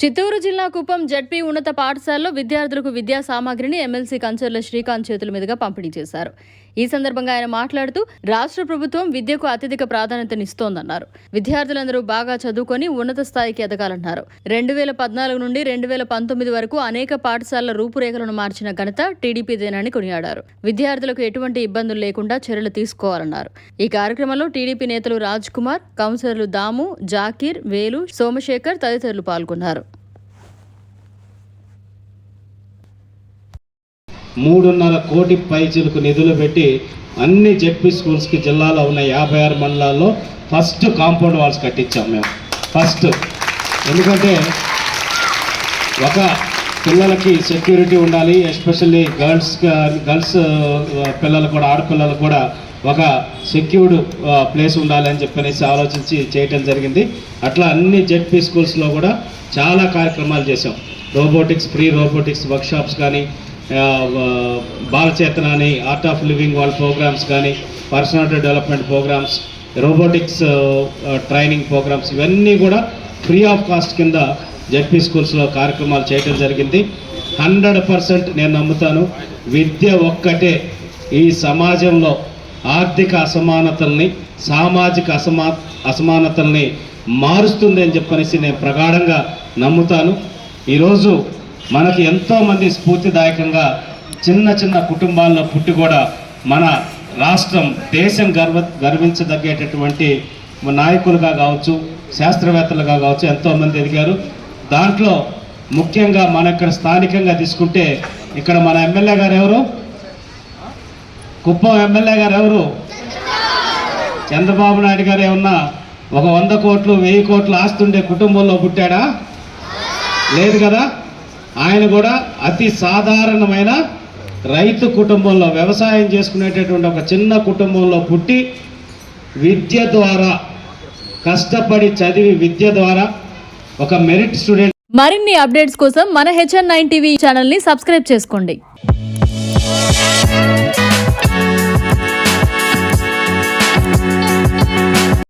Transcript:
చిత్తూరు జిల్లా కుప్పం జడ్పీ ఉన్నత పాఠశాలలో విద్యార్థులకు విద్యా సామాగ్రిని ఎమ్మెల్సీ కంచర్ల శ్రీకాంత్ చేతుల మీదుగా పంపిణీ చేశారు. ఈ సందర్భంగా ఆయన మాట్లాడుతూ రాష్ట్ర ప్రభుత్వం విద్యకు అత్యధిక ప్రాధాన్యతనిస్తోందన్నారు. విద్యార్థులందరూ బాగా చదువుకొని ఉన్నత స్థాయికి ఎదగాలన్నారు. రెండు వేల పద్నాలుగు నుండి రెండు వేల పంతొమ్మిది వరకు అనేక పాఠశాలల రూపురేఖలను మార్చిన ఘనత టీడీపీదేనని కొనియాడారు. విద్యార్థులకు ఎటువంటి ఇబ్బందులు లేకుండా చర్యలు తీసుకోవాలన్నారు. ఈ కార్యక్రమంలో టీడీపీ నేతలు రాజ్ కుమార్ కౌన్సిలర్లు దాము జాకీర్ వేలు సోమశేఖర్ తదితరులు పాల్గొన్నారు. మూడున్నర కోటి పైచిలకు నిధులు పెట్టి అన్ని జెడ్పీ స్కూల్స్కి జిల్లాలో ఉన్న యాభై ఆరు మండలాల్లో ఫస్ట్ కాంపౌండ్ వాల్స్ కట్టించాం మేము. ఫస్ట్. ఎందుకంటే ఒక పిల్లలకి సెక్యూరిటీ ఉండాలి ఎస్పెషల్లీ గర్ల్స్ గర్ల్స్ పిల్లలు కూడా ఆడపిల్లలు కూడా ఒక సెక్యూర్డ్ ప్లేస్ ఉండాలి అని చెప్పనేసి ఆలోచించి చేయటం జరిగింది. అట్లా అన్ని జెడ్పీ స్కూల్స్లో కూడా చాలా కార్యక్రమాలు చేసాం రోబోటిక్స్ ప్రీ రోబోటిక్స్ వర్క్షాప్స్ కానీ బాలచేతన అని ఆర్ట్ ఆఫ్ లివింగ్ వాళ్ళ ప్రోగ్రామ్స్ కానీ personality development programs robotics training programs ఇవన్నీ కూడా ఫ్రీ ఆఫ్ కాస్ట్ కింద జడ్పీ స్కూల్స్లో కార్యక్రమాలు చేయడం జరిగింది. హండ్రెడ్ పర్సెంట్ నేను నమ్ముతాను. విద్య ఒక్కటే ఈ సమాజంలో ఆర్థిక అసమానతల్ని సామాజిక అసమా అసమానతల్ని మారుస్తుంది అని చెప్పనేసి నేను ప్రగాఢంగా నమ్ముతాను. ఈరోజు మనకి ఎంతోమంది స్ఫూర్తిదాయకంగా చిన్న చిన్న కుటుంబాల్లో పుట్టి కూడా మన రాష్ట్రం దేశం గర్వ గర్వించదగ్గేటటువంటి నాయకులుగా కావచ్చు శాస్త్రవేత్తలుగా కావచ్చు ఎంతోమంది ఎదిగారు. దాంట్లో ముఖ్యంగా మన ఇక్కడ స్థానికంగా తీసుకుంటే ఇక్కడ మన ఎమ్మెల్యే గారు ఎవరు? కుప్పం ఎమ్మెల్యే గారు ఎవరు? చంద్రబాబు నాయుడు గారు ఏమన్నా ఒక వంద కోట్లు వెయ్యి కోట్లు ఆస్తుండే కుటుంబంలో పుట్టాడా? లేదు కదా? ఆయన కూడా అతి సాధారణమైన రైతు కుటుంబంలో వ్యవసాయం చేసుకునేటటువంటి ఒక చిన్న కుటుంబంలో పుట్టి విద్య ద్వారా కష్టపడి చదివి విద్య ద్వారా ఒక మెరిట్ స్టూడెంట్. మరిన్ని అప్డేట్స్ కోసం మన హెచ్ఎన్ నైన్ టీవీ ఛానల్ని సబ్స్క్రైబ్ చేసుకోండి.